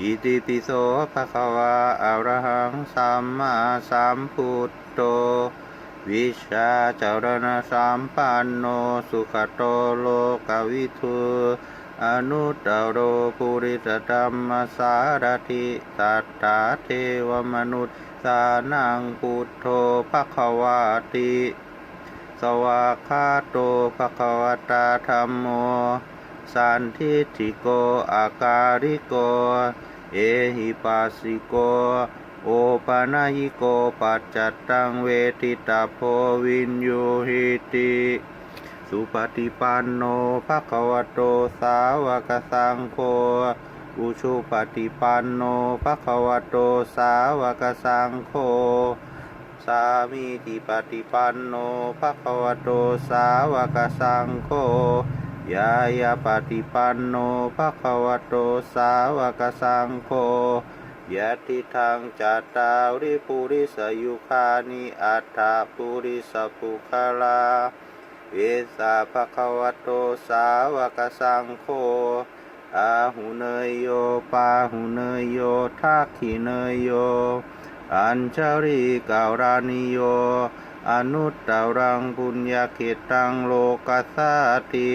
อิติปิโสภะคะวะอะระหังสัมมาสัมพุทโธวิชาจารณะสัมปันโนสุขโตโลกวิทูอนุตตโรปุริสธรรมสารถิสัทธาเทวมนุษย์สานังพุทโธภะคะวาติสวากขาโตภะคะวตาธรรมโมสันทิฏฐิโกอาการิโก เอหิปัสสิโก โอปานายิโกปัจจัตตังเวทิตาโพวินโยหิติสุปฏิปันโนภะคะวะโตสาวกสังโฆอุชุปฏิปันโนภะคะวะโตสาวกสังโฆสามีติปฏิปันโนภะคะวะโตสาวกสังโฆ ยายาปฏิปันโนภะคะวะโตสาวกสังโฆยะติทางจัตตาริปุริสยุคานิอัตถาปุริสปุคลาเวสาภะคะวะโตสาวกสังโฆอาหุเนยโยปาหุเนยโยทักขิเนยโย อัญชริการานิโย อนุตตรังปุญญาเขตังโลกัสสาติ